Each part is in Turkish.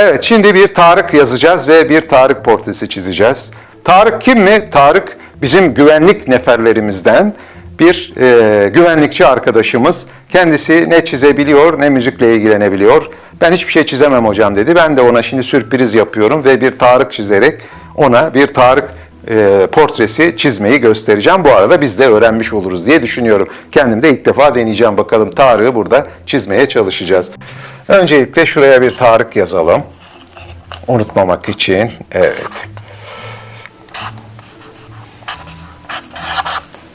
Evet, şimdi bir Tarık yazacağız ve bir Tarık portresi çizeceğiz. Tarık kim mi? Tarık bizim güvenlik neferlerimizden bir e, güvenlikçi arkadaşımız. Kendisi ne çizebiliyor ne müzikle ilgilenebiliyor. Ben hiçbir şey çizemem hocam dedi. Ben de ona şimdi sürpriz yapıyorum ve bir Tarık çizerek ona bir Tarık e, portresi çizmeyi göstereceğim. Bu arada biz de öğrenmiş oluruz diye düşünüyorum. Kendim de ilk defa deneyeceğim. Bakalım Tarık'ı burada çizmeye çalışacağız. Öncelikle şuraya bir Tarık yazalım. Unutmamak için. Evet.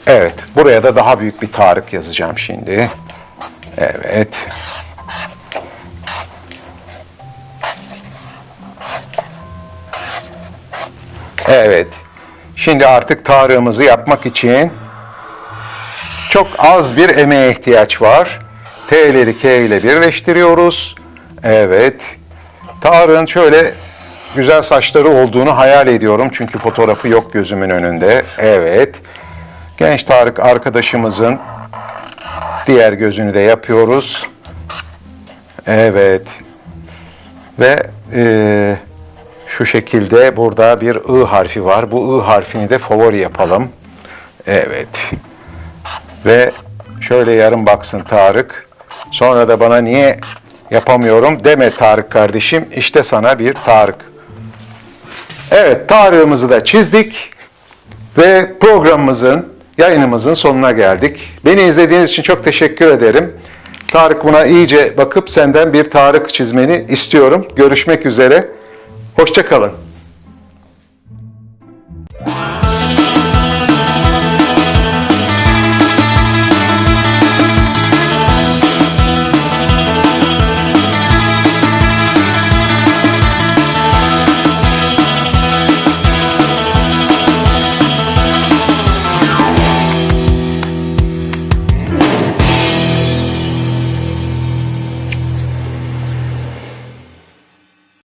Evet. Buraya da daha büyük bir Tarık yazacağım şimdi. Evet. Evet. Şimdi artık Tarık'ımızı yapmak için çok az bir emeğe ihtiyaç var. T'leri K ile birleştiriyoruz. Evet. Tarık'ın şöyle güzel saçları olduğunu hayal ediyorum. Çünkü fotoğrafı yok gözümün önünde. Evet. Genç Tarık arkadaşımızın diğer gözünü de yapıyoruz. Evet. Ve eee, şu şekilde burada bir I harfi var. Bu I harfini de favori yapalım. Evet. Ve şöyle yarım baksın Tarık. Sonra da bana niye yapamıyorum deme Tarık kardeşim. İşte sana bir Tarık. Evet Tarık'ımızı da çizdik. Ve programımızın, yayınımızın sonuna geldik. Beni izlediğiniz için çok teşekkür ederim. Tarık buna iyice bakıp senden bir Tarık çizmeni istiyorum. Görüşmek üzere. Hoşçakalın.